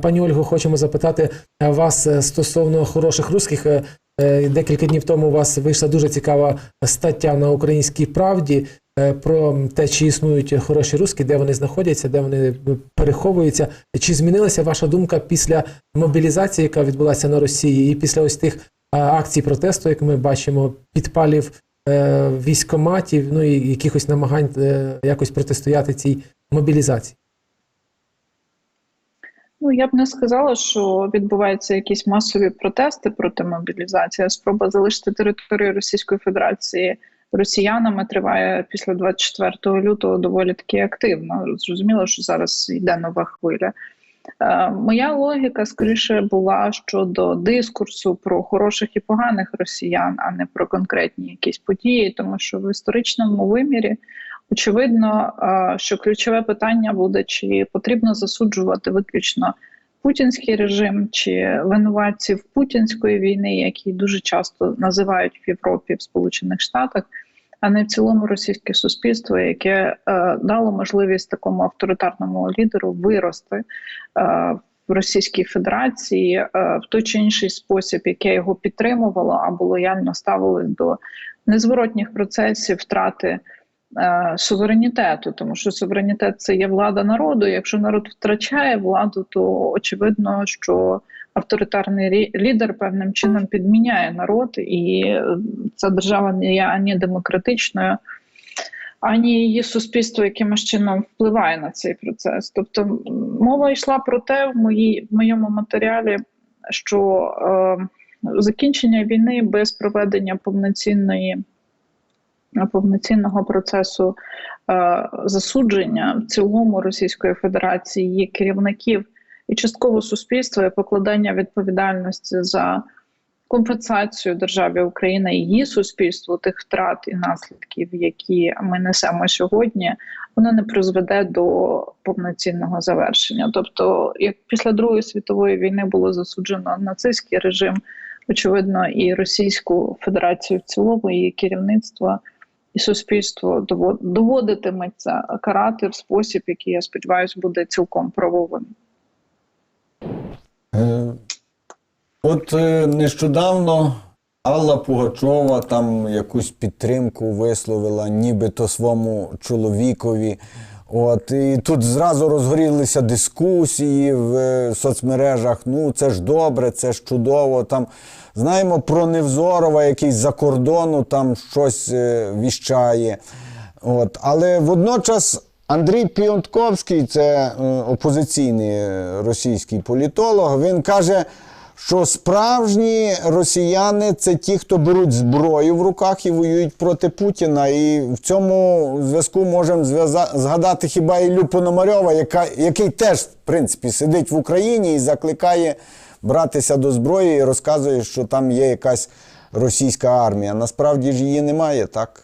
Пані Ольго, хочемо запитати вас е, стосовно хороших русських. Е, е, Декілька днів тому у вас вийшла дуже цікава стаття на українській правді про те, чи існують хороші русські, де вони знаходяться, де вони переховуються. Чи змінилася ваша думка після мобілізації, яка відбулася на Росії, і після ось тих акцій протесту, як ми бачимо, підпалів військоматів, ну і якихось намагань якось протистояти цій мобілізації? Ну, я б не сказала, що відбуваються якісь масові протести проти мобілізації. Спроба залишити територію Російської Федерації росіянами триває після 24 лютого доволі таки активно. Зрозуміло, що зараз йде нова хвиля. Е, моя логіка скоріше була щодо дискурсу про хороших і поганих росіян, а не про конкретні якісь події, тому що в історичному вимірі очевидно, е, що ключове питання буде, чи потрібно засуджувати виключно путінський режим чи винуватців путінської війни, які дуже часто називають в Європі в Сполучених Штатах. А не в цілому російське суспільство, яке е, дало можливість такому авторитарному лідеру вирости е, в Російській Федерації в той чи інший спосіб, яке його підтримувало або лояльно ставилось до незворотніх процесів втрати суверенітету, тому що суверенітет це є влада народу. Якщо народ втрачає владу, то очевидно, що авторитарний лідер певним чином підміняє народ, і е, ця держава не є ані демократичною. Ані її суспільство якимось чином впливає на цей процес. Тобто мова йшла про те в, моїй, в моєму матеріалі, що е, закінчення війни без проведення повноцінної повноцінного процесу е, засудження в цілому Російської Федерації її керівників і частково суспільства і покладання відповідальності за компенсацію державі Україна і її суспільству тих втрат і наслідків, які ми несемо сьогодні, воно не призведе до повноцінного завершення. Тобто, як після Другої світової війни було засуджено нацистський режим, очевидно, і Російську Федерацію в цілому, її керівництво і суспільство доводитиметься карати в спосіб, який я сподіваюся, буде цілком правовим. Е, От е, нещодавно Алла Пугачова там якусь підтримку висловила, нібито своєму чоловікові. От, і тут зразу розгорілися дискусії в е, соцмережах. Ну, це ж добре, це ж чудово. Там знаємо про Невзорова, який з-за кордону там щось е, віщає. От, але водночас Андрій Піонтковський, це е, опозиційний російський політолог, він каже, що справжні росіяни це ті, хто беруть зброю в руках і воюють проти Путіна. І в цьому зв'язку можемо згадати хіба Іллю Пономарьова, яка, який теж, в принципі, сидить в Україні і закликає братися до зброї і розказує, що там є якась російська армія. Насправді ж її немає, так?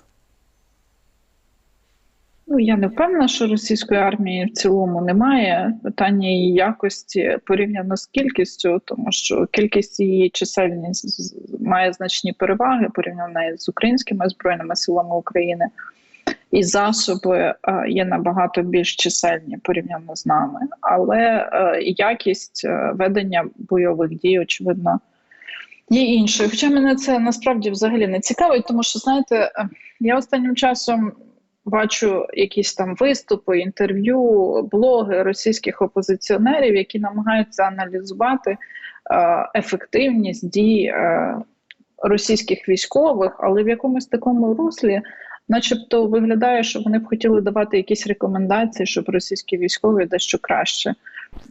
Ну я не впевнена, що російської армії в цілому немає. Питання її якості порівняно з кількістю, тому що кількість її чисельність має значні переваги порівняно з українськими збройними силами України. І засоби е, є набагато більш чисельні порівняно з нами, але е, якість е, ведення бойових дій, очевидно, є іншою. Хоча мене це насправді взагалі не цікавить, тому що знаєте, я останнім часом бачу якісь там виступи, інтерв'ю, блоги російських опозиціонерів, які намагаються аналізувати е, ефективність дій е, російських військових, але в якомусь такому руслі, начебто, виглядає, що вони б хотіли давати якісь рекомендації, щоб російські військові дещо краще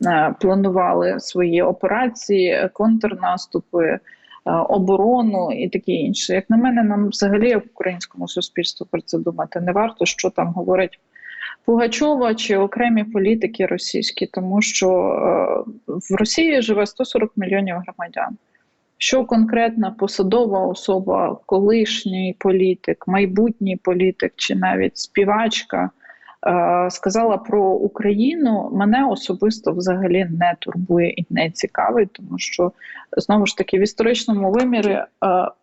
е, планували свої операції, контрнаступи. Е, Оборону і таке інше, як на мене, нам взагалі як українському суспільству про це думати не варто, що там говорить Пугачова чи окремі політики російські, тому що е, в Росії живе 140 мільйонів громадян. Що конкретна посадова особа, колишній політик, майбутній політик чи навіть співачка сказала про Україну, мене особисто взагалі не турбує і не цікавить, тому що знову ж таки в історичному вимірі е,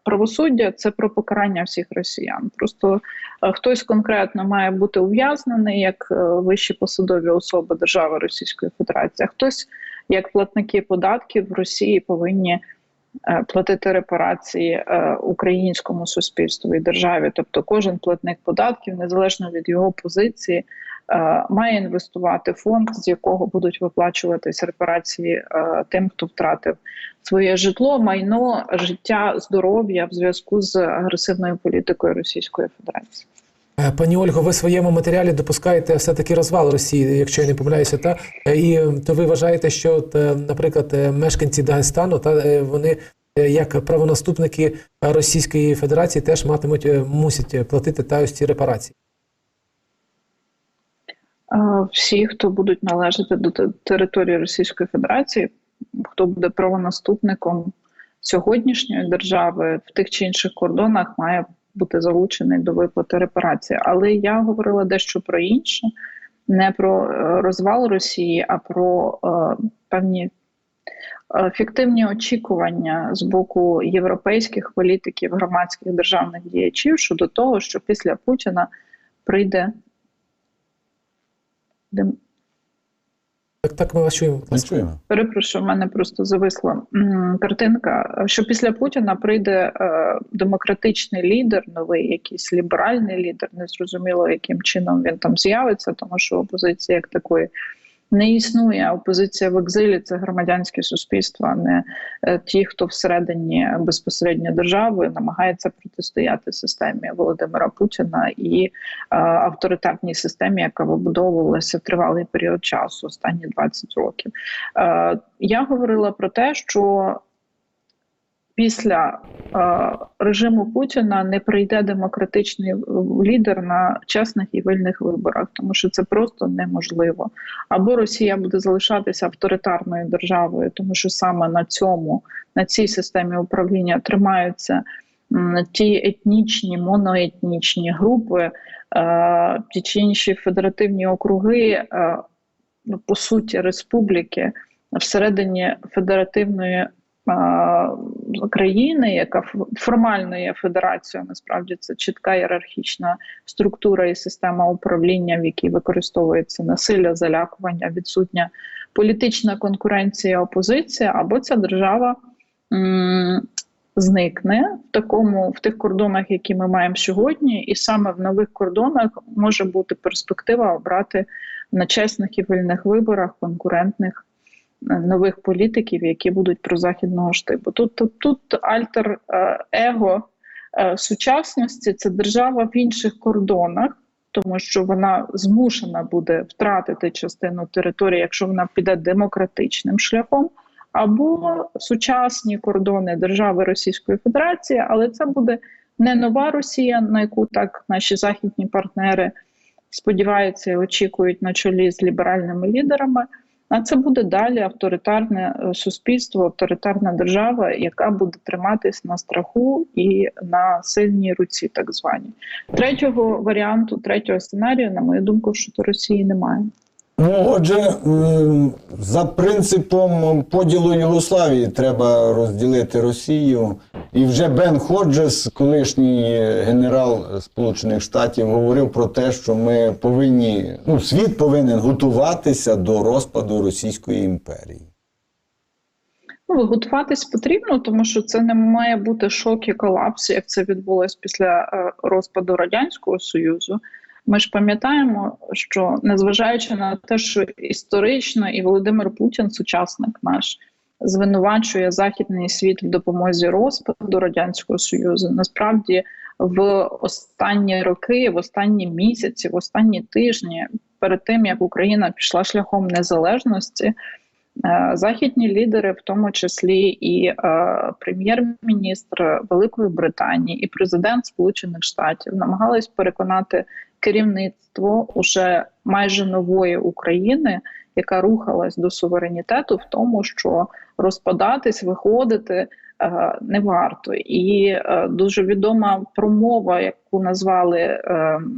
правосуддя це про покарання всіх росіян. Просто е, хтось конкретно має бути ув'язнений як е, вищі посадові особи держави Російської Федерації, а хтось як платники податків в Росії повинні е, платити репарації е, українському суспільству і державі. Тобто, кожен платник податків, незалежно від його позиції, е, має інвестувати фонд, з якого будуть виплачуватись репарації е, тим, хто втратив своє житло, майно, життя, здоров'я в зв'язку з агресивною політикою Російської Федерації. Е, Пані Ольго, ви в своєму матеріалі допускаєте все-таки розвал Росії, якщо я не помиляюся, та Е, і то ви вважаєте, що, е, наприклад, мешканці Дагестану та вони як правонаступники Російської Федерації теж матимуть мусять платити та ось ці репарації. Всі, хто будуть належати до території Російської Федерації, хто буде правонаступником сьогоднішньої держави в тих чи інших кордонах, має бути залучений до виплати репарації. Але я говорила дещо про інше, не про е, розвал Росії, а про е, певні е, фіктивні очікування з боку європейських політиків, громадських державних діячів щодо того, що після Путіна прийде Так, так ми вас чуємо. Ми чуємо. Перепрошую, в мене просто зависла м, картинка. Що після Путіна прийде е, демократичний лідер, новий якийсь ліберальний лідер. Незрозуміло, яким чином він там з'явиться, тому що опозиції як такої не існує. Опозиція в екзилі це громадянське суспільство, а не е, ті, хто всередині безпосередньо держави намагається протистояти системі Володимира Путіна і е, авторитарній системі, яка вибудовувалася тривалий період часу, останні 20 років. Е, я говорила про те, що після е, режиму Путіна не прийде демократичний лідер на чесних і вільних виборах, тому що це просто неможливо. Або Росія буде залишатися авторитарною державою, тому що саме на цьому, на цій системі управління тримаються ті етнічні, моноетнічні групи, е, ті чи інші федеративні округи, е, ну, по суті, республіки всередині федеративної а, країни, яка формально є федерацією, насправді це чітка ієрархічна структура і система управління, в якій використовується насилля, залякування, відсутня політична конкуренція, опозиція, або ця держава зникне в такому в тих кордонах, які ми маємо сьогодні, і саме в нових кордонах може бути перспектива обрати на чесних і вільних виборах конкурентних нових політиків, які будуть прозахідного штибу. Тут, тут, тут альтер е, его е, сучасності це держава в інших кордонах, тому що вона змушена буде втратити частину території, якщо вона піде демократичним шляхом. Або сучасні кордони держави Російської Федерації, але це буде не нова Росія, на яку так наші західні партнери сподіваються і очікують на чолі з ліберальними лідерами. А це буде далі авторитарне е, суспільство, авторитарна держава, яка буде триматись на страху і на сильній руці, так звані. Третього варіанту, третього сценарію, на мою думку, що до Росії немає. Ну, отже, за принципом поділу Югославії треба розділити Росію. І вже Бен Ходжес, колишній генерал Сполучених Штатів, говорив про те, що ми повинні, ну, світ повинен готуватися до розпаду Російської імперії. Ну, готуватись потрібно, тому що це не має бути шок і колапс, як це відбулось після е, розпаду радянського союзу. Ми ж пам'ятаємо, що незважаючи на те, що історично і Володимир Путін, сучасник наш, звинувачує західний світ в допомозі розпаду радянського союзу, насправді в останні роки, в останні місяці, в останні тижні, перед тим як Україна пішла шляхом незалежності. Е, Західні лідери, в тому числі і е, прем'єр-міністр Великої Британії, і президент Сполучених Штатів намагались переконати керівництво уже майже нової України, яка рухалась до суверенітету, в тому, що розпадатись, виходити е, не варто. І е, дуже відома промова, яку назвали е,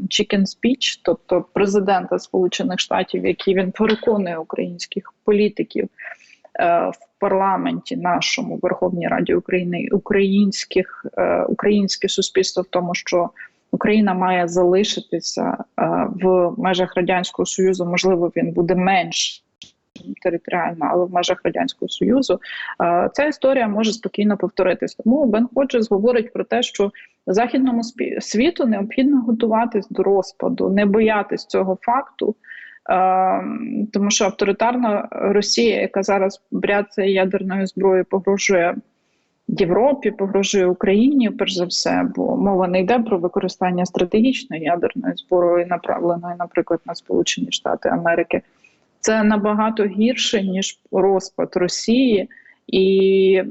Chicken Speech, тобто президента Сполучених Штатів, який він переконує українських політиків в парламенті нашому Верховній Раді України, українських українське суспільство в тому, що Україна має залишитися е, в межах радянського союзу. Можливо, він буде менш територіально, але в межах радянського союзу, е, ця історія може спокійно повторитись. Тому Бен Ходжес говорить про те, що західному світу необхідно готуватись до розпаду, не боятись цього факту. Е, Тому що авторитарна Росія, яка зараз бряцає ядерною зброєю, погрожує Європі, погрожує Україні, перш за все, бо мова не йде про використання стратегічної ядерної зброї, направленої, наприклад, на Сполучені Штати Америки. Це набагато гірше ніж розпад Росії, і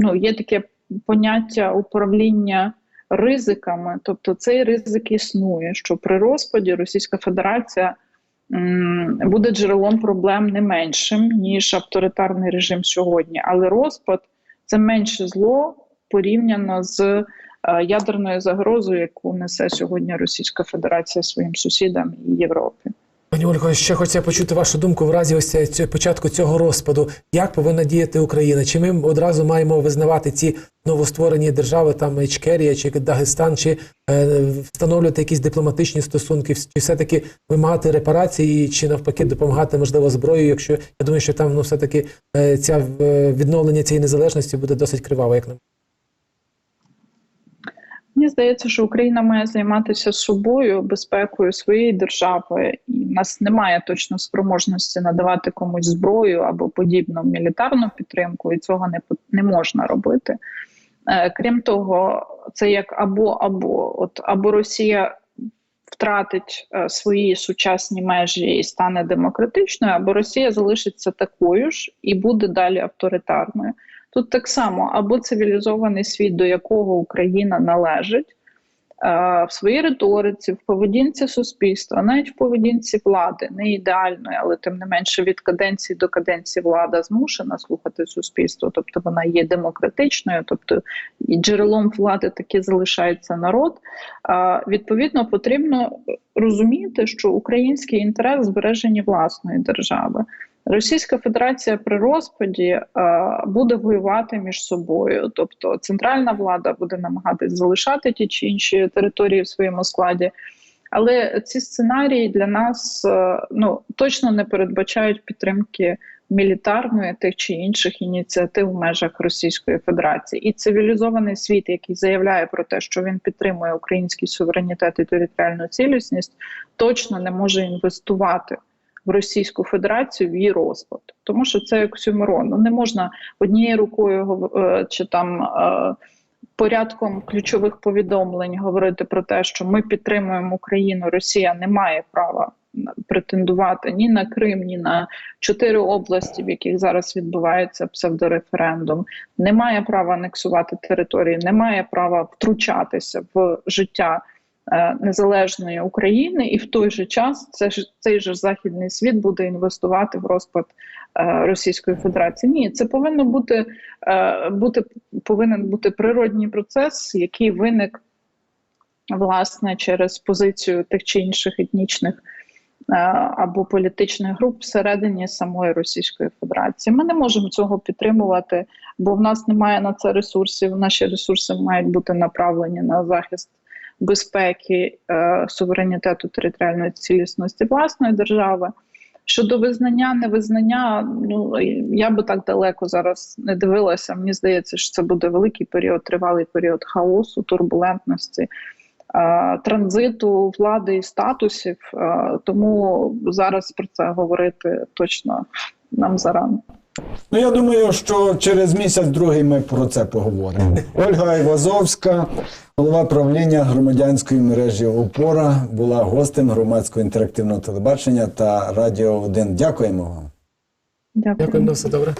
ну, є таке поняття управління ризиками. Тобто цей ризик існує, що при розпаді Російська Федерація буде джерелом проблем не меншим ніж авторитарний режим сьогодні, але розпад це менше зло порівняно з е, ядерною загрозою, яку несе сьогодні Російська Федерація своїм сусідам і Європі. Пані Ольго, ще хочеться почути вашу думку в разі ось цього початку цього розпаду. Як повинна діяти Україна? Чи ми одразу маємо визнавати ці новостворені держави, там Ічкерія чи Дагестан, чи е, встановлювати якісь дипломатичні стосунки, чи все-таки вимагати репарації, чи навпаки допомагати можливо зброєю? Якщо я думаю, що там ну все таки е, ця е, відновлення цієї незалежності буде досить криваво, як на мене. Мені здається, що Україна має займатися собою, безпекою своєї держави, і в нас немає точно спроможності надавати комусь зброю або подібну мілітарну підтримку, і цього не, не можна робити. Е, крім того, це як або або от або Росія втратить е, свої сучасні межі і стане демократичною, або Росія залишиться такою ж і буде далі авторитарною. Тут так само або цивілізований світ, до якого Україна належить, е, в своїй риториці, в поведінці суспільства, навіть в поведінці влади, не ідеальної, але тим не менше від каденції до каденції влада змушена слухати суспільство, тобто вона є демократичною, тобто і джерелом влади таки залишається народ. Е, Відповідно, потрібно розуміти, що український інтерес збереження власної держави. Російська Федерація при розпаді е, буде воювати між собою, тобто центральна влада буде намагатись залишати ті чи інші території в своєму складі. Але ці сценарії для нас е, ну точно не передбачають підтримки мілітарної тих чи інших ініціатив в межах Російської Федерації і цивілізований світ, який заявляє про те, що він підтримує український суверенітет і територіальну цілісність, точно не може інвестувати в Російську Федерацію в її розпад, тому що це оксюморон. Ну не можна однією рукою е, чи там е, порядком ключових повідомлень говорити про те, що ми підтримуємо Україну. Росія не має права претендувати ні на Крим, ні на чотири області, в яких зараз відбувається псевдореферендум. Не має права анексувати території, не має права втручатися в життя незалежної України, і в той же час це ж цей же західний світ буде інвестувати в розпад е, Російської Федерації. Ні, це повинно бути, е, бути повинен бути природній процес, який виник власне через позицію тих чи інших етнічних. е, Або політичних груп всередині самої Російської Федерації. Ми не можемо цього підтримувати, бо в нас немає на це ресурсів. Наші ресурси мають бути направлені на захист безпеки, е, суверенітету територіальної цілісності власної держави. Щодо визнання, невизнання, ну я би так далеко зараз не дивилася. Мені здається, що це буде великий період, тривалий період хаосу, турбулентності, е, транзиту влади і статусів. Е, тому зараз про це говорити точно нам зарано. Ну, я думаю, що через місяць-другий ми про це поговоримо. Ольга Івазовська, голова правління громадянської мережі Опора, була гостем громадського інтерактивного телебачення та Радіо 1. Дякуємо вам. Дякуємо, Дякуємо на все добре.